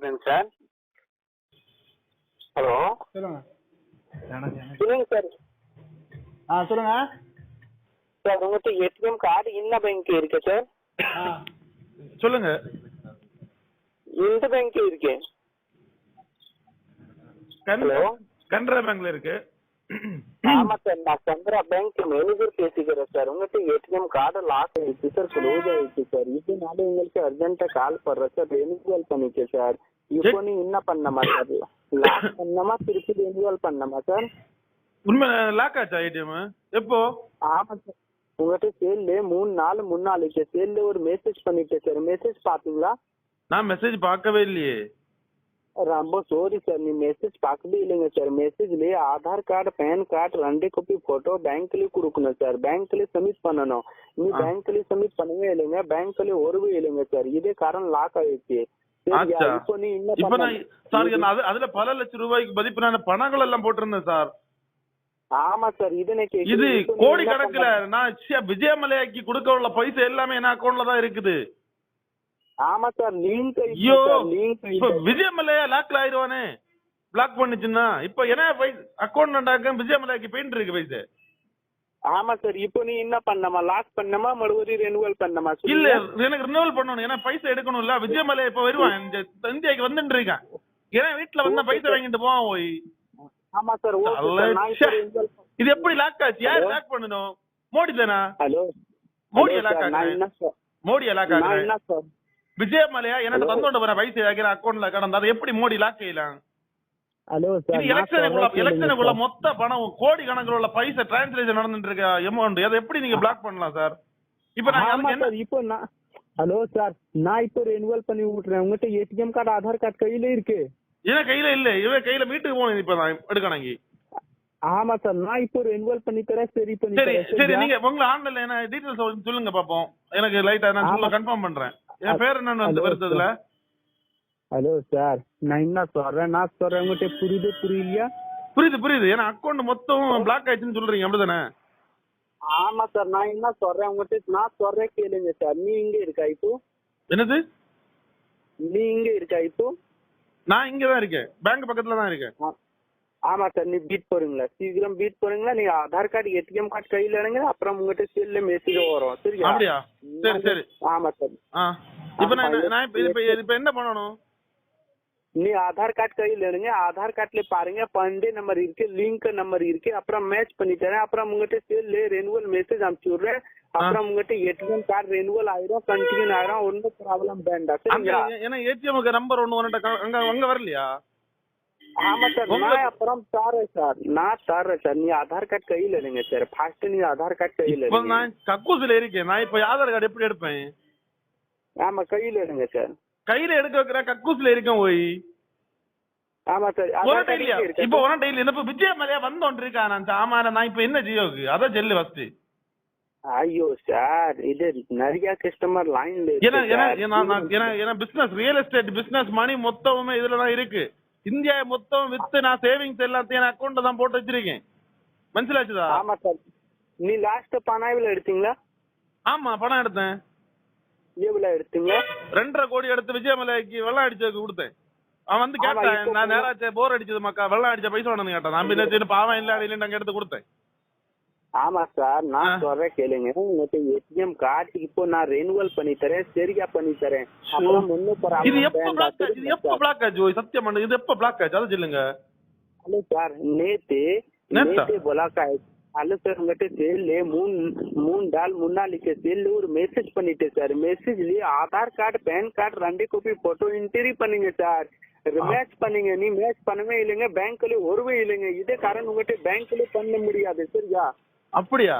பேசுறேங்க sir? Hello? சொல்லுங்க. சொல்லுங்க சார். ஆ சொல்லுங்க. சார் உங்கள்கிட்ட ஏடிஎம் கார்டு என்ன பேங்க் இருக்கு சார்? சொல்லுங்க. எந்த பேங்க் இருக்கு? ஹலோ? கனரா பேங்க்ல இருக்கு. ஆமா சார். நான் சந்திரா பேங்க் மேனேஜர் பேசிக்கிறேன் சார். உங்கள்கிட்ட ஏடிஎம் கார்டு லாக் ஆயிடுச்சு சார். க்ளோஸ் ஆயிடுச்சு சார். இதனால உங்களுக்கு அர்ஜென்ட்டா கால் பண்றேன் சார். ரெனியூவல் பண்ணிக்க சார். இப்போ நீ என்ன பண்ணமா சார் லாக் பண்ணமா? திருப்பி ரெனியூவல் பண்ணமா சார்? உண்மை லாக் ஆச்சா ஏடிஎம் எப்போ? ஆமா சார். உங்கள்கிட்ட சேல்ல மூணு நாள் முன்னாளுக்கு சேல்ல ஒரு மெசேஜ் பண்ணிட்டேன் சார். மெசேஜ் பாத்தீங்களா நான் மெசேஜ் பார்க்கவே இல்லையே. ரொம்ப சாரி சார் நீ மெசேஜ் பார்க்கவே இல்லைங்க சார் மெசேஜ்லயே ஆதார் கார்டு பேன் கார்டு ரெண்டு காப்பி போட்டோ பேங்க்லயே கொடுக்கணும் சார் பேங்க்லயே சப்மிட் பண்ணணும் நீ. பேங்க்லயே சப்மிட் பண்ணவே இல்லைங்க பேங்க்லயே ஒருவே இல்லைங்க சார் இதே காரணம் லாக் ஆயிடுச்சு. இப்போ நான் சார் நான் அதுல பல லட்சம் ரூபாய்க்கு மதிப்பிலான பணங்கள் எல்லாம் போட்டிருந்தேன் சார் ஆமா சார் இது எனக்கு இது கோடி கணக்குல நான் விஜயமலையாக்கு கொடுக்க உள்ள பைசா எல்லாமே என் அக்கௌண்ட்ல தான் இருக்குது ஆமா சார் லிங்க் ஐயோ இப்ப விஜயமலையா லாக்ல ஆயிடுவானே பிளாக் பண்ணுச்சுன்னா இப்ப என்ன அக்கௌண்ட் நண்டாக்க விஜயமலையாக்கு பெயிண்ட் இருக்கு பைசா ஆமா சார் இப்போ நீ என்ன பண்ணமா? லாக் பண்ணமா? மறுபடியும் ரெனுவல் பண்ணமா? இல்ல எனக்கு ரினிவல் பண்ணணும். ஏன்னா பைசா எடுக்கணும்ல. விஜயமலை இப்ப வருவான். இந்த இந்தியாக்கு வந்துட்டு இருக்கான். ஏன்னா வீட்டுல வந்தா பைசா வாங்கிட்டு போவான் போய் ஆமா சார் இது எப்படி லாக் ஆச்சு? யார் லாக் பண்ணணும்? மோடி தானா ஹலோ ஹலோ லாக் சார் மோடியை லாக் ஆக்குறேன். என்ன சார்? விஜயமலையா? எனக்கு தந்தோண்ட வர பைசா வைக்கிற அக்கௌண்ட்ல கடந்தா அதை எப்படி மோடி லாக் செய்யலாம்? ஹலோ இது சார் எலெக்ஷனுக்குள்ள மொத்த பணம் கோடி கணக்குல உள்ள பைசா டிரான்ஸ்லேஷன் நடந்துட்டு இருக்க அமௌண்ட் அதை எப்படி நீங்க பிளாக் பண்ணலாம் சார் இப்ப நான் இப்போ நான் ஹலோ சார் நான் இப்போ ரெனுவல் பண்ணி விட்டுறேன். உங்ககிட்ட ஏடிஎம் கார்டு ஆதார் கார்டு கையில இருக்கு. இவன் கையில இல்ல. இவன் கையில வீட்டுக்கு போகணும் இப்ப நான் எடுக்கணும் இங்க. ஆமா சார் நான் இப்போ ரெனுவல் பண்ணி தரேன் சரி பண்ணி சரி சரி? நீங்க உங்களை ஆன்லைன்ல என்ன டீடைல்ஸ் சொல்லுங்க பாப்போம் எனக்கு லைட்டா நான் சொல்ல. கன்ஃபார்ம் பண்றேன். என் பேர் என்னன்னு வந்து ஹலோ வருது அதுல ஹலோ சார். நான் என்ன சொல்றேன்? நான் சொல்றேன் உங்ககிட்ட புரியுது புரியலையா? புரியுது புரியுது. ஏன்னா அக்கௌண்ட் மொத்தம் பிளாக் ஆயிடுச்சுன்னு சொல்றீங்க அப்படிதானே? ஆமா சார். நான் என்ன சொல்றேன் உங்ககிட்ட நான் சொல்றேன் கேளுங்க சார். நீ இங்க இருக்கா இப்போ? என்னது? நீ இங்க இருக்கா இப்போ? நான் இங்க தான் இருக்கேன். பேங்க் பக்கத்துல தான் இருக்கேன் ஆமா சார் நீ பீட் போறீங்களா சீக்கிரம் பீட் போறீங்களா நீங்க ஆதார் கார்டு ஏடிஎம் கார்டு கையில எடுங்க அப்புறம் உங்ககிட்ட செல்ல மெசேஜ் வரும். சரியா? அப்படியா? சரி சரி. ஆமா சார். இப்ப நான் இப்ப என்ன பண்ணணும்? நீ ஆதார் கார்டு கையில் எடுங்க ஆதார் கார்டுல பாருங்க பண்டே நம்பர் இருக்கு லிங்க் நம்பர் இருக்கு. அப்புறம் மேட்ச் பண்ணி தரேன் அப்புறம் உங்ககிட்ட செல்ல ரெனுவல் மெசேஜ் அனுப்பிச்சு விடுறேன். அப்புறம் உங்ககிட்ட ஏடிஎம் கார்டு ரெனுவல் ஆயிரும் கண்டினியூ ஆயிரும். ஒன்றும் ப்ராப்ளம் வேண்டாம். சரிங்களா? ஏன்னா ஏடிஎம்க்கு நம்பர் ஒன்னு அங்க அங்க வரலையா? ஆமா சார் நான் அப்புறம் தரேன் சார். நான் தரேன் சார். நீ ஆதார் கார்டு கையில் எடுங்க சார். ஃபர்ஸ்ட் நீ ஆதார் கார்டு கையில் இப்ப நான் கக்கூசில இருக்கேன். நான் இப்ப ஆதார் கார்டு எப்படி எடுப்பேன்? ஆமா கையில் எடுங்க சார். கையில எடுக்க வைக்கிற கக்கூசில இருக்கேன் போய் ஆமா சார் ஒரு டெய்லியா? இப்ப ஒரு டெய்லி என்ன இப்ப விஜய மலையா வந்தோன் இருக்கா நான் ஆமா நான் இப்ப என்ன ஜியோக்கு? அதான் ஜெல்லு ஃபர்ஸ்ட் ஐயோ சார் இது நிறைய கஸ்டமர் லைன்ல ஏன்னா ஏன்னா business real estate business money மொத்தமுமே இதுல தான் இருக்கு. இந்தியா மொத்தம் வித்து நான் சேவிங்ஸ் எல்லாத்தையும் நான் அக்கௌண்ட்ல தான் போட்டு வச்சிருக்கேன். மனசிலாச்சுதா? ஆமா சார். நீ லாஸ்ட் பனாவில் எடுத்தீங்களா? ஆமா பணம் எடுத்தேன். எவ்வளவு எடுத்தீங்க ரெண்டரை கோடி எடுத்து விஜயமலைக்கு வெள்ளம் அடிச்சதுக்கு கொடுத்தேன். அவன் வந்து கேட்டான் நான் நேராச்சே போர் அடிச்சது மக்கா வெள்ளம் அடிச்ச பைசா வேணும்னு கேட்டான். நான் பின்ன சரி பாவம் இல்ல அடியில எடுத்து கொடுத்தேன். ஆமா சார். நான் சொல்றேன் கேளுங்க. உங்கள்கிட்ட ஏடிஎம் கார்டு இப்போ நான் ரெனுவல் பண்ணி தரேன் சரியா பண்ணி தரேன். அப்புறம் ஒன்னும் இது எப்ப பிளாக் ஆச்சு இது எப்ப பிளாக் ஆச்சு ஓய் சத்தியம் பண்ணு. இது எப்ப பிளாக் ஆச்சு அதை சொல்லுங்க. ஹலோ சார் நேத்து நேத்தா? பிளாக் ஆயிடுச்சு ஹலோ சார் உங்ககிட்ட செல்லு மூணு மூணு நாள் முன்னாடிக்கு செல்லு ஒரு மெசேஜ் பண்ணிட்டேன் சார். மெசேஜ்லயே ஆதார் கார்டு பேன் கார்டு ரெண்டு காப்பி போட்டோ என்ட்ரி பண்ணுங்க சார். மேட்ச் பண்ணீங்க. நீ மேட்ச் பண்ணவே இல்லைங்க. பேங்க்ல ஒருவே இல்லைங்க. இதே காரணம் உங்ககிட்ட பேங்க்ல பண்ண முடியாது சரியா? அப்படியா?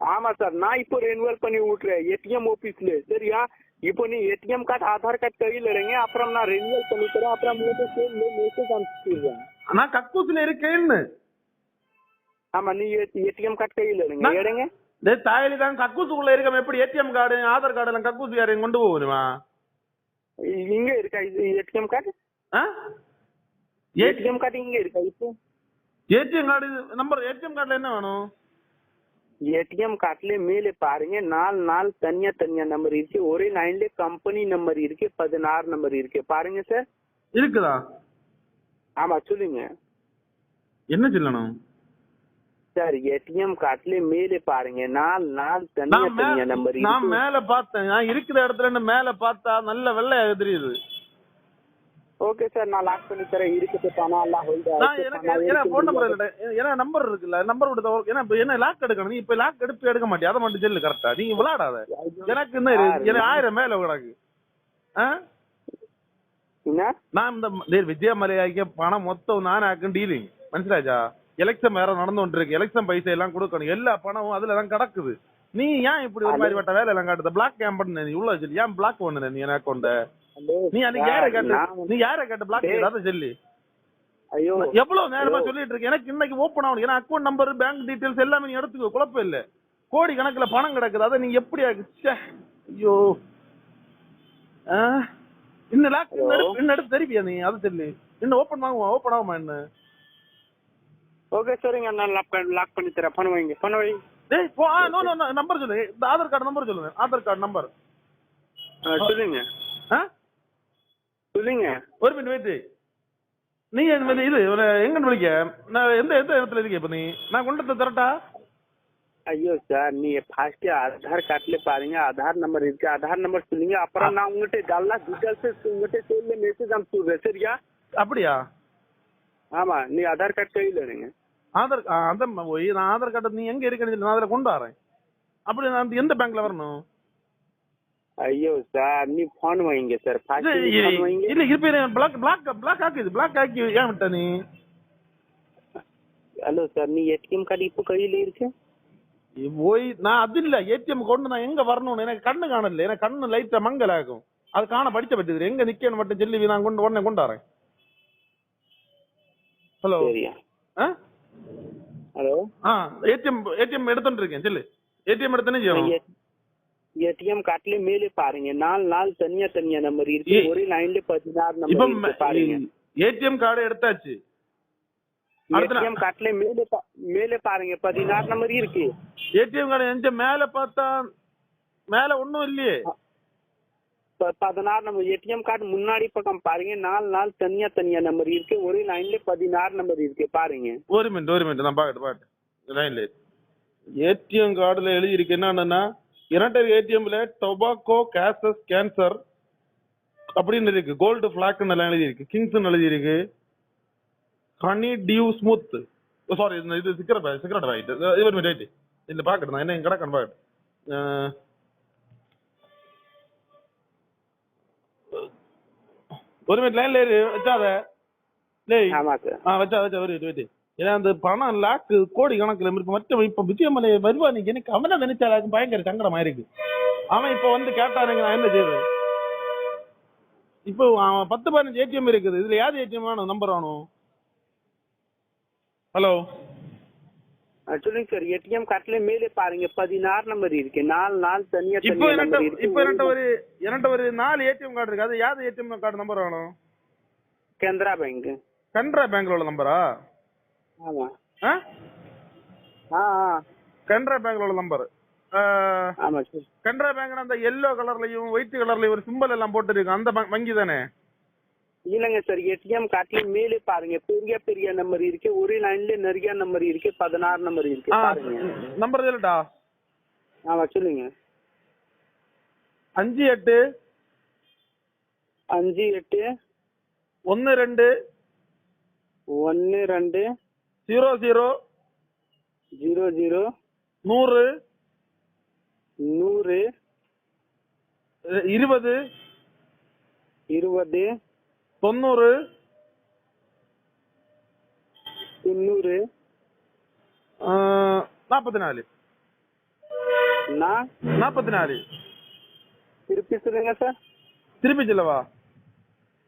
ஆமா சார் நான் இப்போ ரெனுவல் பண்ணி விட்டுறேன் ஏடிஎம் ஆபீஸ்ல சரியா? இப்போ நீ ஏடிஎம் கார்டு ஆதார் கார்டு கையில் எடுங்க அப்புறம் நான் ரெனுவல் பண்ணி தரேன். அப்புறம் உங்களுக்கு செல்ல மெசேஜ் அனுப்பிச்சிடுறேன். நான் கக்கூசில இருக்கேன்னு. ஆமா நீ ஏடிஎம் கார்டு கையில் நான்- எடுங்க டேய் தாயலி தான் கக்கூசுக்குள்ள இருக்க எப்படி ஏடிஎம் கார்டு ஆதார் கார்டு எல்லாம் கக்கூசு யாரையும் கொண்டு போகணுமா? இங்க இருக்கா? இது ஏடிஎம் கார்டு ஏடிஎம் கார்டு இங்க இருக்கா? இப்போ? ஏடிஎம் கார்டு நம்பர் ஏடிஎம் கார்டுல என்ன வேணும்? ஏடிஎம் கார்டுல மேலே பாருங்க. நாலு நாலு தனியா தனியா நம்பர் இருக்கு. ஒரே லைன்ல கம்பெனி நம்பர் இருக்கு. பதினாறு நம்பர் இருக்கு. பாருங்க சார் இருக்குதா? ஆமா சொல்லுங்க. என்ன சொல்லணும்? சார் ஏடிஎம் கார்டுல மேலே பாருங்க. நாலு நாலு தனியா தனியா நம்பர் நான் மேல பார்த்தேன். நான் இருக்கிற இடத்துல மேல பார்த்தா நல்ல வெள்ளையா தெரியுது. ஓகே சார் நான் லாக் பண்ணி தரேன். நான் ஆயிருக்கு. எனக்கு பணம் ஏன்னா இருக்கு. போன் நம்பர் ஏன்னா நம்பர் இருக்குல்ல. நம்பர் விட்டு ஏன்னா இப்ப என்ன லாக் எடுக்கணும்? நீ இப்ப லாக் எடுத்து எடுக்க மாட்டியா? அதை மட்டும் சொல்லு கரெக்டா நீங்க விளையாடாத. எனக்கு என்ன? எனக்கு ஆயிரம் மேல கிடக்கு. ஆ? என்ன? நான் இந்த டேய் விஜய மலையாய்க்கு பணம் மொத்தம் நான் ஆக்கும் டீலிங் மனசிலாச்சா? எலெக்ஷன் வேற நடந்து இருக்கு எலெக்ஷன் பைசா எல்லாம் கொடுக்கணும். எல்லா பணமும் அதுல தான் கிடக்குது. நீ ஏன் இப்படி ஒரு மாதிரி வட்ட வேலை எல்லாம் காட்டுத பிளாக் கேம் பண்ண நீ உள்ள ஏன் பிளாக் பண்ண நீ எனக்கு அக்கௌண்ட ஹலோ, நீ அன்னைக்கு யாரை கேட்ட? நீ யாரை கேட்ட? பிளாக். அதை சொல்லி. ஐயோ எவ்வளவு நேரமா சொல்லிட்டு இருக்கு எனக்கு இன்னைக்கு ஓபன் ஆகணும். ஏன்னா அக்கௌண்ட் நம்பர் பேங்க் டீடைல்ஸ் எல்லாமே நீ எடுத்துக்கோ குழப்பம் இல்ல. கோடி கணக்குல பணம் கிடக்குது. அதை நீங்க எப்படி ஐயோ? இன்னும் லாக்? இன்னும் எடுத்து தெரிவியா நீ? அதை சொல்லி. இன்னும் ஓபன் ஆகுமா? ஓபன் ஆகுமா என்ன? ஓகே சரிங்க நான் லாக் பண்ணி லாக் பண்ணி தரேன். பணம் வைங்க பணம் வை டேய் போ நோ நோ நம்பர் சொல்லு. இந்த ஆதார் கார்டு நம்பர் சொல்லுங்க. ஆதார் கார்டு நம்பர் சொல்லுங்க. ஆ? சொல்லுங்க. ஒரு மினிட் வெயிட் நீ இது இது ஒரு எங்க விളിக்க நான் எந்த எந்த இடத்துல இருக்கே இப்ப நீ? நான் கொண்டு தரட்டா? ஐயோ சார் நீ ஃபர்ஸ்ட் ஆதார் கார்டுல பாருங்க ஆதார் நம்பர் இருக்கு ஆதார் நம்பர் சொல்லுங்க. அப்புறம் நான் உங்ககிட்ட டல்லா டீடைல்ஸ் உங்ககிட்ட செல்ல மெசேஜ் அனுப்பிச்சுடுறேன் சரியா? அப்படியா? ஆமா நீ ஆதார் கார்டு கையில இருங்க. ஆதார் அதான் நான் ஆதார் கார்டு நீ எங்க இருக்கேன்னு நான் அதுல கொண்டு வரேன். அப்படி நான் எந்த பேங்க்ல வரணும்? ஐயோ சார் நீ போன் வைங்க சார். இல்ல ஃபர்ஸ்ட் இ- போன் வைங்க. இல்ல இப்ப பிளாக் பிளாக் பிளாக் ஆக்குது பிளாக் ஆக்கி ஏன் விட்ட நீ? ஹலோ சார் நீ ஏடிஎம் கார்டு இப்போ கையில இருக்கு? போய் நான் அது இல்ல ஏடிஎம் கொண்டு நான் எங்க வரணும்னு எனக்கு கண்ணு காணல. எனக்கு கண்ணு லைட்டா மங்கல் ஆகும். அது காண படிச்ச பட்டுது எங்க நிக்கணும் மட்டும் சொல்லி நான் கொண்டு உடனே கொண்டு வரேன். ஹலோ. ஹலோ? ஆ ஏடிஎம் ஏடிஎம் எடுத்துட்டு இருக்கேன் சொல்லு. ஏடிஎம் எடுத்தனே செய்யணும். ஏடிஎம் கார்டுல மேலே பாருங்க நாலு நாலு தனியா தனியா நம்பர் இருக்கு ஒரே லைன்ல பதினாறு நம்பர் பாருங்க ஏடிஎம் கார்டு எடுத்தாச்சு ஏடிஎம் கார்டுல மேலே மேலே பாருங்க பதினாறு நம்பர் இருக்கு ஏடிஎம் கார்டு எந்த மேல பார்த்தா மேல ஒண்ணும் இல்லையே பதினாறு நம்பர் ஏடிஎம் கார்டு முன்னாடி பக்கம் பாருங்க நாலு நாலு தனியா தனியா நம்பர் இருக்கு ஒரே லைன்ல பதினாறு நம்பர் இருக்கு பாருங்க ஒரு மினிட் ஒரு மினிட் நான் பாக்கட்டு பாக்கட்டு லைன்ல ஏடிஎம் கார்டுல எழுதி இருக்கு என்னன்னா இரண்டர் ஏடிஎம்ல டொபாக்கோ கேசஸ் கேன்சர் அப்படின்னு இருக்கு. கோல்டு பிளாக்னு எல்லாம் எழுதி இருக்கு கிங்ஸ் எழுதி இருக்கு ஹனி டியூ ஸ்மூத் சாரி இது சிக்கரட் சிக்கரட் ஆயிட்டு இவர் ரைட் இல்ல பாக்கட்டு நான் என்ன கிடக்கணும் பாக்கட்டு அஹ், ஒரு மினிட் லைன்ல வச்சாத. டேய். ஆமா சார் ஆ வச்சா வச்சா வெயிட் வெயிட் ஏன்னா அந்த பணம் லாக்கு கோடி கணக்குல இருக்கு மற்ற இப்ப விஜயமலை வருவா நீங்க எனக்கு அவனை நினைச்சா எனக்கு பயங்கர சங்கடமா இருக்கு. அவன் இப்ப வந்து கேட்டானுங்க நான் என்ன செய்வேன்? இப்போ அவன் பத்து பதினஞ்சு ஏடிஎம் இருக்குது. இதுல யாரு ஏடிஎம் வேணும் நம்பர் வேணும் ஹலோ சொல்லுங்க சார் ஏடிஎம் கார்டுல மேலே பாருங்க. பதினாறு நம்பர் இருக்கு. நாலு நாலு தனியா இப்போ இப்போ என்கிட்ட ஒரு என்கிட்ட ஒரு நாலு ஏடிஎம் கார்டு இருக்கு. அது யாரு ஏடிஎம் கார்டு நம்பர் வேணும் கனரா பேங்க் கனரா பேங்க்ல உள்ள நம்பரா ஆமா. ஆ? கனரா பேங்க்ல உள்ள நம்பர் ஆமா சார். கனரா பேங்க் அந்த எல்லோ கலர்லயும் ஒயிட் கலர்லயும் ஒரு சிம்பல் எல்லாம் போட்டு இருக்கு அந்த வங்கி தானே? இல்லைங்க சார் ஏடிஎம் கார்டுல மேலே பாருங்க. பெரிய பெரிய நம்பர் இருக்கு. ஒரே லைன்ல நிறைய நம்பர் இருக்கு. பதினாறு நம்பர் இருக்கு. பாருங்க. நம்பர் சொல்லட்டா ஆமா சொல்லுங்க. அஞ்சு எட்டு. அஞ்சு எட்டு. ஒன்னு ரெண்டு. ஒன்னு ரெண்டு. ஜீரோ ஜீரோ ஜீரோ ஜீரோ நூறு நூறு இருபது இருபது தொண்ணூறு தொண்ணூறு நாற்பத்தி நாலு நாற்பத்தி நாலு திருப்பி சொல்லுங்க சார். திருப்பி சொல்லவா?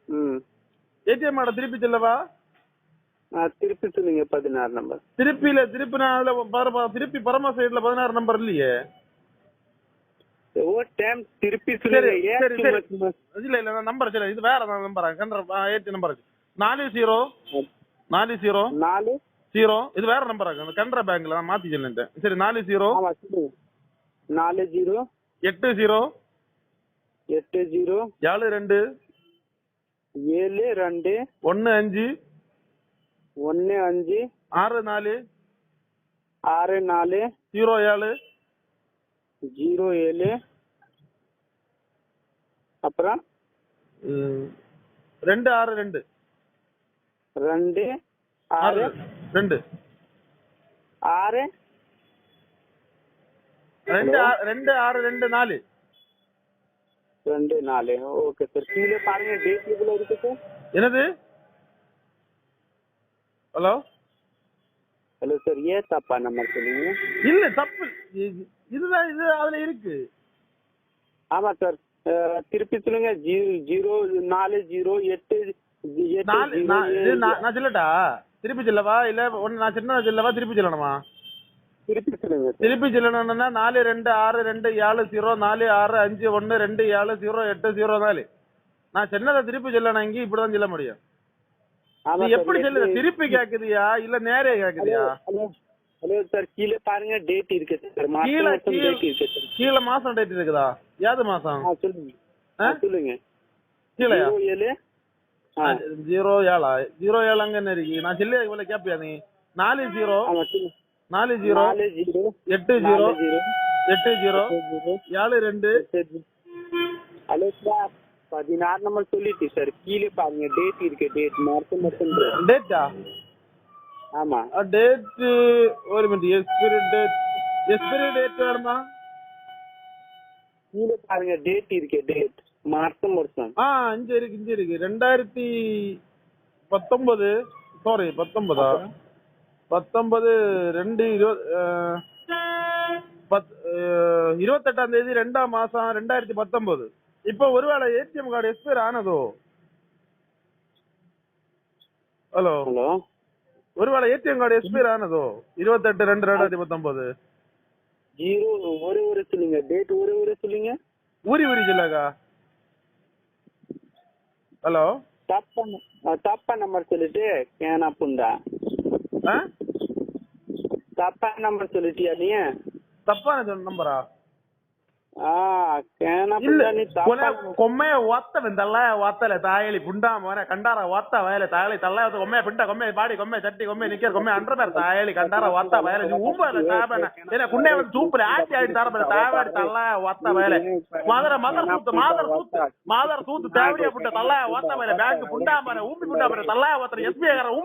ம். ஏடிஎம் கார்டை திருப்பி சொல்லவா? திருப்பி சொல்லுங்க பதினாறு நம்பர் திருப்பியில திருப்பி நான் திருப்பி பரமா சைடுல பதினாறு நம்பர் இல்லையே? டைம் திருப்பி இல்ல இல்ல நம்பர் சரி இது வேற நம்பர் ஏடி நம்பர் நாலு ஜீரோ நாலு ஜீரோ நாலு ஜீரோ இது வேற நம்பர் ஆகும் கனரா பேங்க்ல நான் மாத்தி சொல்லிட்டேன். சரி நாலு ஜீரோ நாலு ஜீரோ எட்டு ஜீரோ எட்டு ஜீரோ ஏழு ரெண்டு ஏழு ரெண்டு ஒன்னு அஞ்சு ஒன்னு அஞ்சு. ஆறு நாலு. ஆறு நாலு. ஜீரோ ஏழு. ஜீரோ ஏழு. அப்புறம்? ரெண்டு ஆறு ரெண்டு. ரெண்டு ஆறு. ரெண்டு. ஆறு. ரெண்டு ரெண்டு ஆறு ரெண்டு நாலு. ரெண்டு நாலு. Okay sir. கீழே பாருங்க டேட் எவ்வளோ இருக்கு சார் என்னது? ஹலோ? ஹலோ சார் ஏன் தப்பா நம்பர் சொல்லுங்க இல்ல தப்பு. இது- இதுதான் இது அதுல இருக்கு. ஆமா சார். அஹ், திருப்பி சொல்லுங்க. ஜீரோ ஜீரோ நாலு ஜீரோ எட்டு எட்டு நாலு ஜீரோ நான் இது ஏழு. நான் நான் சொல்லட்டா? திருப்பி சொல்லவா? இல்ல ஒன்னு நான் சின்னதா சொல்லவா? திருப்பி சொல்லணுமா? திருப்பி சொல்லுங்க சார். திருப்பி சொல்லணும்னா நாலு ரெண்டு ஆறு ரெண்டு ஏழு ஜீரோ நாலு ஆறு அஞ்சு ஒன்னு ரெண்டு ஏழு ஜீரோ எட்டு ஜீரோ நாலு. நான் சின்னதை திருப்பி சொல்லணும் இங்க இப்படிதான் சொல்ல முடியும். எப்படி சொல்லுத திருப்பி கேக்குதியா? இல்ல நேரே கேக்குதியா? ஹலோ சார் கீழே பாருங்க டேட் இருக்கு சார். மாசம் கீழே டேட் இருக்கு சார். கீழே மாசம் டேட் இருக்குதா? ஏது மாசம்? சொல்லுங்க. சொல்லுங்க. கீழயா? ஏழு. ஜீரோ ஏழா? ஜீரோ ஏழு அங்க என்ன இருக்கு? நான் சொல்லி இவ்வளவு கேப்பியா நீ? நாலு ஜீரோ. நாலு ஜீரோ. எட்டு ஜீரோ. எட்டு ஜீரோ. ஏழு ரெண்டு. Hello sir. பதினாறு நம்பர் சொல்லிட்டு சார் கீழே பாருங்க. டேட் இருக்கு டேட் மார்ச் மட்டும் டேட்டா ஆமா. டேட் ஒரு minute expiry date expiry date வேணுமா? கீழே பாருங்க. டேட் இருக்கு டேட் மார்ச் வருஷம் ஆ இங்க இருக்கு இங்க இருக்கு. ரெண்டாயிரத்தி பத்தொன்பது. சாரி பத்தொன்பதா? பத்தொன்பது ரெண்டு இருபது பத்- இருபத்தெட்டாம் தேதி ரெண்டாம் மாசம் ரெண்டாயிரத்தி பத்தொன்பது. இப்போ ஒருவேளை ஏடிஎம் கார்டு எக்ஸ்பயர் ஆனதோ? ஹலோ ஹலோ ஒருவேளை ஏடிஎம் கார்டு எக்ஸ்பயர் ஆனதோ? இருபத்தெட்டு ரெண்டு ரெண்டாயிரத்தி பத்தொன்பது ஜீரோ ஒரு ஒரு சொல்லுங்க. டேட் ஒரு ஒரு சொல்லுங்க. ஊரி ஊரி ஜில்லாக்கா ஹலோ தப்பா தப்பா நம்பர் சொல்லிட்டு கேனா புண்டா. ஆ? தப்பா நம்பர் சொல்லிட்டியா நீ? தப்பான நம்பரா? ಕೊಮ್ಮೆಯ ಒತ್ತವೆ ತಲ್ಲ ಒತ್ತಲೆ ತಾಯಲಿ ಪುಂಡ ಮೋನೆ ಕಂಡಾರ ಒತ್ತ ವಯಲೆ ತಾಯಲಿ ತಲ್ಲ ಒಮ್ಮೆ ಪಿಂಡ ಕೊಮ್ಮೆ ಬಾಡಿ ಕೊಮ್ಮೆ ಚಟ್ಟಿ ಕೊಮ್ಮೆ ನಿಕ್ಕ ಕೊಮ್ಮೆ ಅಂಡ್ರ ಬೇರೆ ತಾಯಲಿ ಕಂಡಾರ ಒತ್ತ ವಯಲೆ ಊಪಲ ತಾಬನ ಏನ ಕುಣ್ಣೆ ಒಂದು ಚೂಪಲೆ ಆಚೆ ಆಡಿ ತಾರ ಬೇರೆ ತಾಯವಾಡಿ ತಲ್ಲ ಒತ್ತ ವಯಲೆ ಮಾದರ ಮದರ್ ಸೂತ್ ಮಾದರ್ ಸೂತ್ ಮಾದರ್ ಸೂತ್ ತಾವಡಿಯ ಪುಟ್ಟ ತಲ್ಲ ಒತ್ತ ವಯಲೆ ಬ್ಯಾಂಕ್ ಪುಂಡ ಮನೆ ಉಂಬಿ ಪುಂಡ ಮನೆ ತಲ್ಲ ಒತ್ತ ಎಸ್ ಬಿ ಆಗಾರ ಉಂಬ